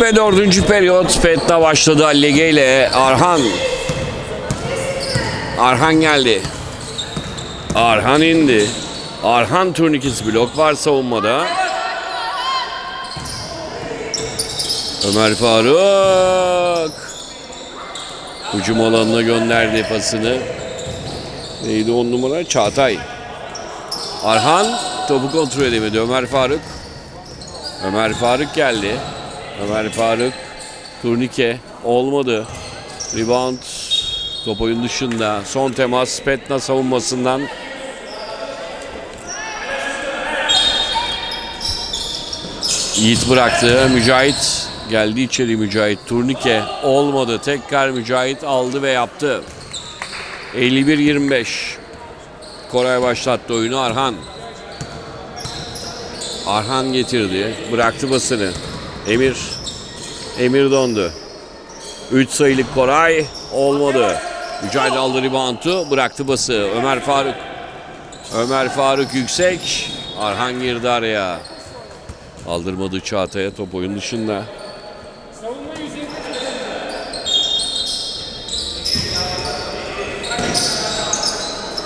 Ve dördüncü periyot Petna başladı Allege ile Arhan. Arhan geldi. Arhan indi. Arhan turnikesi blok var savunmada. Ömer Faruk. Hücum alanına gönderdi pasını. Neydi on numara? Çağatay. Arhan topu kontrol edemedi. Ömer Faruk. Ömer Faruk geldi. Ömer Faruk. Turnike olmadı. Rebound top oyun dışında. Son temas Petna savunmasından. Yiğit bıraktı. Mücahit geldi içeri Mücahit. Turnike olmadı. Tekrar Mücahit aldı ve yaptı. 51-25. Koray başlattı oyunu Arhan. Arhan getirdi. Bıraktı basını. Emir. Emir dondu. 3 sayılık Koray olmadı. Mücahit aldı reboundu. Bıraktı bası. Ömer Faruk. Ömer Faruk yüksek. Arhan girdi araya. Aldırmadı Çağatay'a top oyun dışında.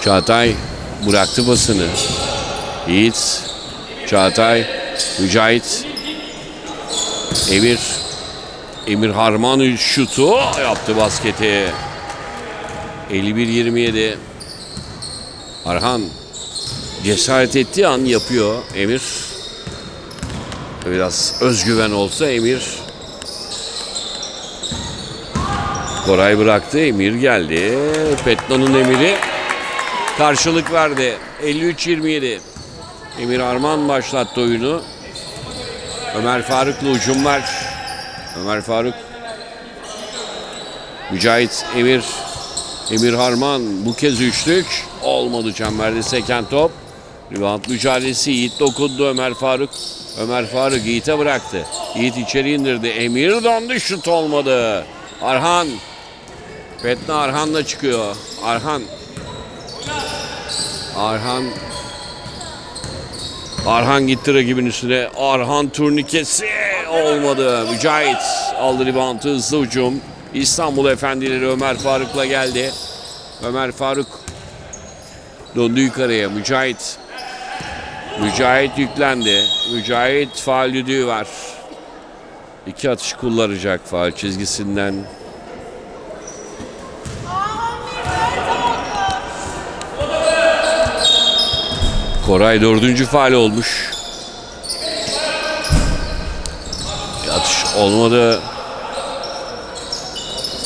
Çağatay bıraktı basını. Yiğit, Çağatay, Mücahit, Emir, Emir Harman şutu yaptı basketi. 51-27. Arhan cesaret ettiği an yapıyor Emir. Biraz özgüven olsa Emir. Koray bıraktı. Emir geldi. Petna'nın Emir'i karşılık verdi. 53-27. Emir Arman başlattı oyunu. Ömer Faruk'la hücum var. Ömer Faruk. Mücahit Emir. Emir Harman bu kez üçlük. Olmadı çemberde seken top. Rebound mücadelesi Yiğit dokundu Ömer Faruk. Ömer Faruk Yiğit'e bıraktı. Yiğit içeri indirdi. Emir dondu şut olmadı. Arhan. Petna Arhan'la çıkıyor. Arhan. Arhan. Arhan gitti rakibin üstüne. Arhan turnikesi olmadı. Mücahit aldı reboundu hızlı hücum. İstanbul Efendileri Ömer Faruk'la geldi. Ömer Faruk döndü yukarıya. Mücahit Mücahit yüklendi. Mücahit faal düdüğü var. İki atış kullanacak faal çizgisinden. Koray dördüncü faal olmuş. Atış olmadı.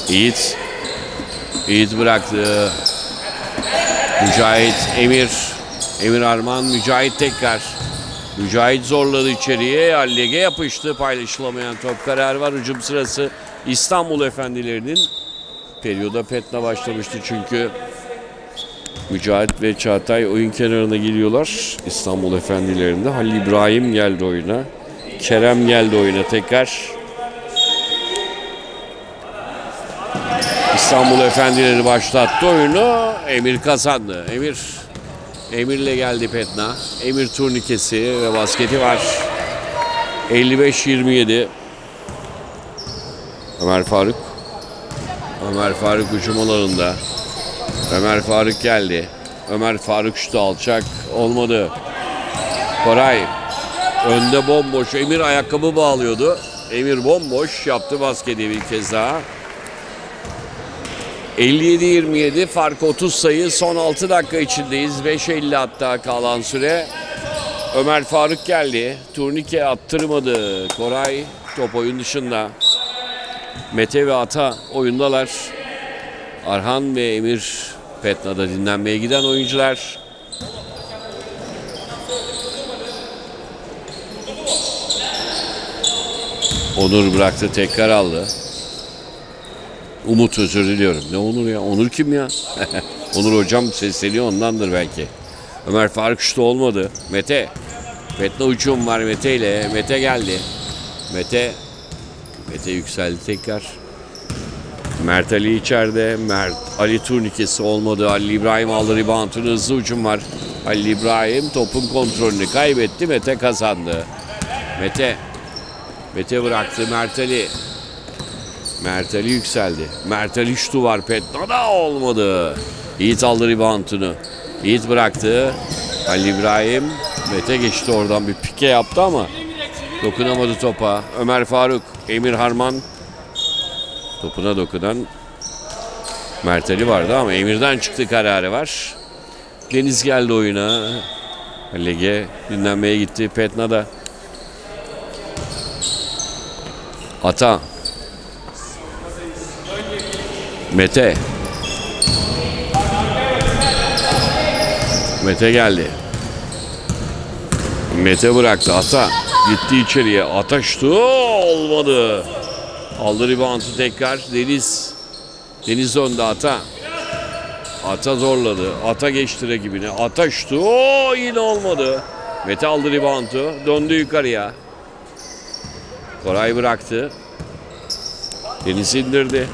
Yiğit. Yiğit bıraktı. Mücahit, Emir. Emir Arman, Mücahit tekrar. Mücahit zorladı içeriye. Allege yapıştı. Paylaşılamayan top karar var. Hücum sırası İstanbul Efendilerinin. Periyoda Petna başlamıştı çünkü. Mücahit ve Çağatay oyun kenarına giriyorlar. İstanbul Efendilerinde. Halil İbrahim geldi oyuna. Kerem geldi oyuna tekrar. İstanbul Efendileri başlattı oyunu. Emir kazandı. Emir Emir'le geldi Petna. Emir turnikesi ve basketi var. 55-27. Ömer Faruk. Ömer Faruk hücum alanında. Ömer Faruk geldi. Ömer Faruk şutu alçak. Olmadı. Koray. Önde bomboş. Emir ayakkabı bağlıyordu. Emir bomboş yaptı basketi bir kez daha. 57-27 fark 30 sayı son 6 dakika içindeyiz 5.50 hatta kalan süre Ömer Faruk geldi turnike attırmadı Koray top oyun dışında Mete ve Ata oyundalar Arhan ve Emir Petna'da dinlenmeye giden oyuncular Onur bıraktı tekrar aldı Umut özür diliyorum. Ne Onur ya? Onur kim ya? Onur hocam sesleniyor ondandır belki. Ömer Faruk şutu olmadı. Mete. Petna uçum var Mete ile. Mete geldi. Mete. Mete yükseldi tekrar. Mert Ali içeride. Mert Ali turnikesi olmadı. Ali İbrahim aldı reboundunu. Hızlı uçum var. Ali İbrahim topun kontrolünü kaybetti. Mete kazandı. Mete. Mete bıraktı. Merteli. Merteli yükseldi. Merteli şutu var. Petna'da olmadı. Yiğit aldı ribantını. Yiğit bıraktı. Ali İbrahim. Mete geçti oradan bir pike yaptı ama dokunamadı topa. Ömer Faruk. Emir Harman. Topuna dokunan Merteli vardı ama Emir'den çıktı kararı var. Deniz geldi oyuna. Lege dinlenmeye gitti. Petna da. Ata. Mete. Mete geldi. Mete bıraktı. Ata. Gitti içeriye. Ata şutu olmadı. Aldı ribantı tekrar. Deniz. Deniz önde Ata. Ata zorladı. Ata geçti rakibini. Ata şutu. Oo, yine olmadı. Mete aldı ribantı. Döndü yukarıya. Koray bıraktı. Deniz indirdi.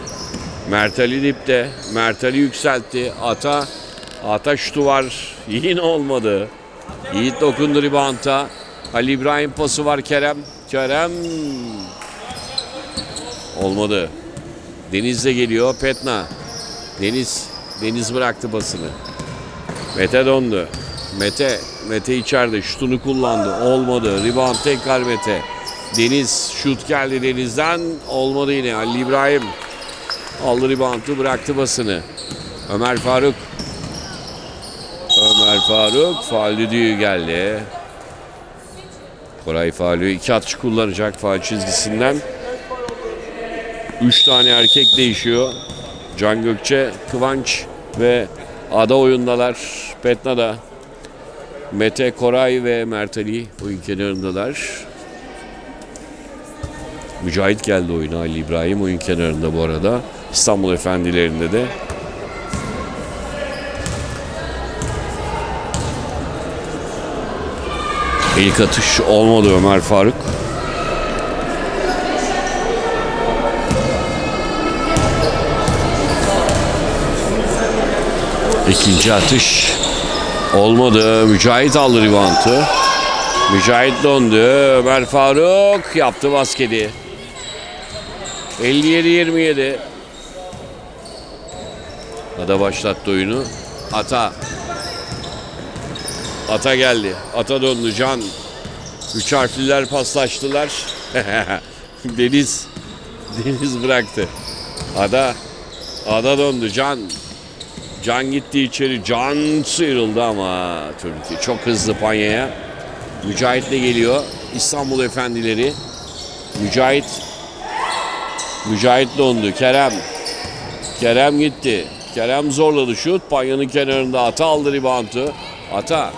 Mertali dipte. Mertali yükseltti. Ata. Ata şutu var. Yine olmadı. Yiğit dokundu ribanta. Ali İbrahim pası var Kerem. Kerem. Olmadı. Deniz de geliyor. Petna. Deniz. Deniz bıraktı basını. Mete döndü. Mete. Mete içeride. Şutunu kullandı. Olmadı. Rebound tekrar Mete. Deniz. Şut geldi Deniz'den. Olmadı yine. Ali İbrahim. Aldı reboundu. Bıraktı basını. Ömer Faruk. Ömer Faruk. Faal düdüğü geldi. Koray faulü. iki atış kullanacak faal çizgisinden. Üç tane erkek değişiyor. Can Gökçe, Kıvanç ve Ada oyundalar. Petna'da. Mete, Koray ve Mert Ali oyun kenarındalar. Mücahit geldi oyuna. Ali İbrahim oyun kenarında bu arada. İstanbul Efendilerinde de. İlk atış olmadı Ömer Faruk. İkinci atış olmadı. Mücahit aldı ribantı. Mücahit döndü. Ömer Faruk yaptı basketi. 57-27. Ada başlattı oyunu. Ata. Ata geldi. Ata döndü. Can. Üç harfliler paslaştılar. Deniz. Deniz bıraktı. Ada. Ada döndü. Can. Can gitti içeri. Can sıyrıldı ama Türkiye çok hızlı Panya'ya. Mücahit de geliyor. İstanbul Efendileri. Mücahit. Mücahit dondu. Kerem. Kerem gitti. Kerem zorladı şut. Panya'nın kenarında Ata aldı ribantı. Ata.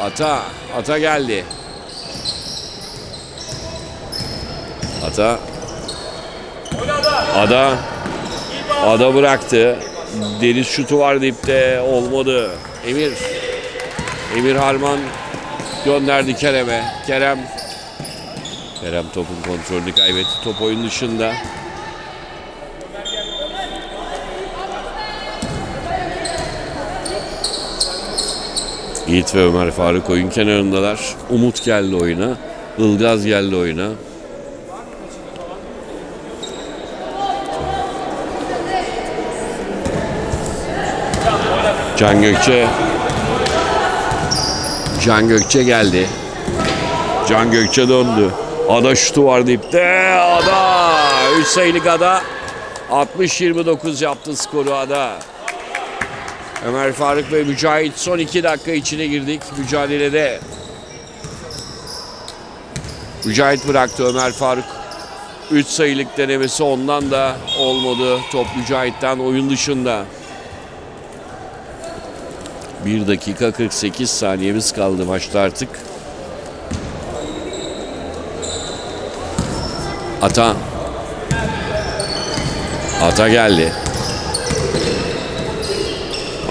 Ata. Ata geldi. Ata. Ada. Ada bıraktı. Deniz şutu var dipte. Olmadı. Emir. Emir Harman gönderdi Kerem'e. Kerem. Kerem topun kontrolünü kaybetti. Top oyun dışında. Yiğit ve Ömer Faruk oyun kenarındalar. Umut geldi oyuna. Ilgaz geldi oyuna. Can Gökçe Can Gökçe geldi. Can Gökçe döndü. Ada şutu var dipte. Ada. 3 sayılık Ada. 60-29 yaptı skoru Ada. Ömer Faruk ve Mücahit son 2 dakika içine girdik mücadelede. Mücahit bıraktı Ömer Faruk. 3 sayılık denemesi ondan da olmadı. Top Mücahit'ten oyun dışında. 1 dakika 48 saniyemiz kaldı maçta artık. Ata. Ata geldi.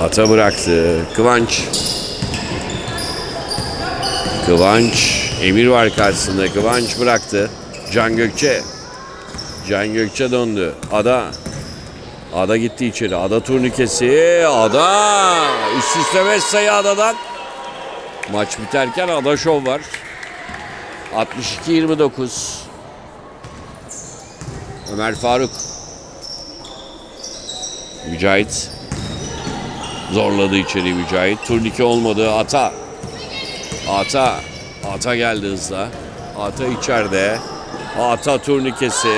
Ata bıraktı. Kıvanç. Kıvanç. Emir var karşısında. Kıvanç bıraktı. Can Gökçe. Can Gökçe döndü. Ada. Ada gitti içeri. Ada turnikesi. Ada. Üst üste 5 sayı Ada'dan. Maç biterken Ada şov var. 62-29. Ömer Faruk. Mücahit. Zorladı içeri Mücahit. Turnike olmadı. Ata. Ata. Ata geldi hızla. Ata içeride. Ata turnikesi.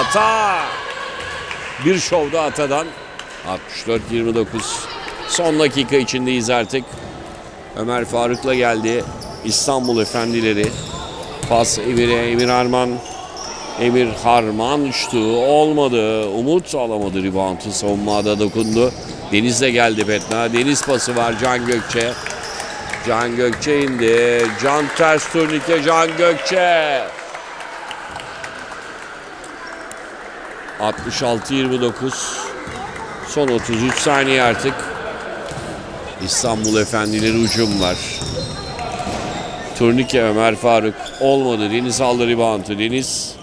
Ata. Bir şovda Ata'dan. 64-29. Son dakika içindeyiz artık. Ömer Faruk'la geldi. İstanbul Efendileri. Pas Emir'e. Emir Arman. Emir Harman uçtu. Olmadı. Umut alamadı reboundu. Savunmada dokundu. Deniz de geldi Petna. Deniz pası var Can Gökçe. Can Gökçe indi. Can ters turnike Can Gökçe. 66-29. Son 33 saniye artık. İstanbul Efendileri ucum var. Turnike Ömer Faruk olmadı. Deniz aldı reboundu. Deniz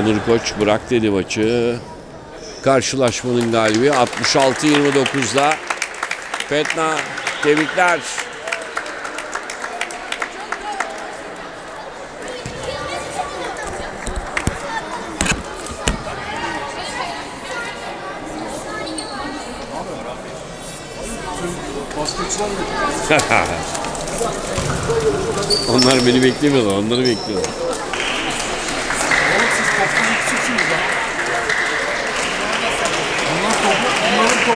Onur Koç bırak dedi maçı. Karşılaşmanın galibi 66-29'da. Petna tebrikler. Onlar beni beklemiyorlar. Onları bekliyorlar.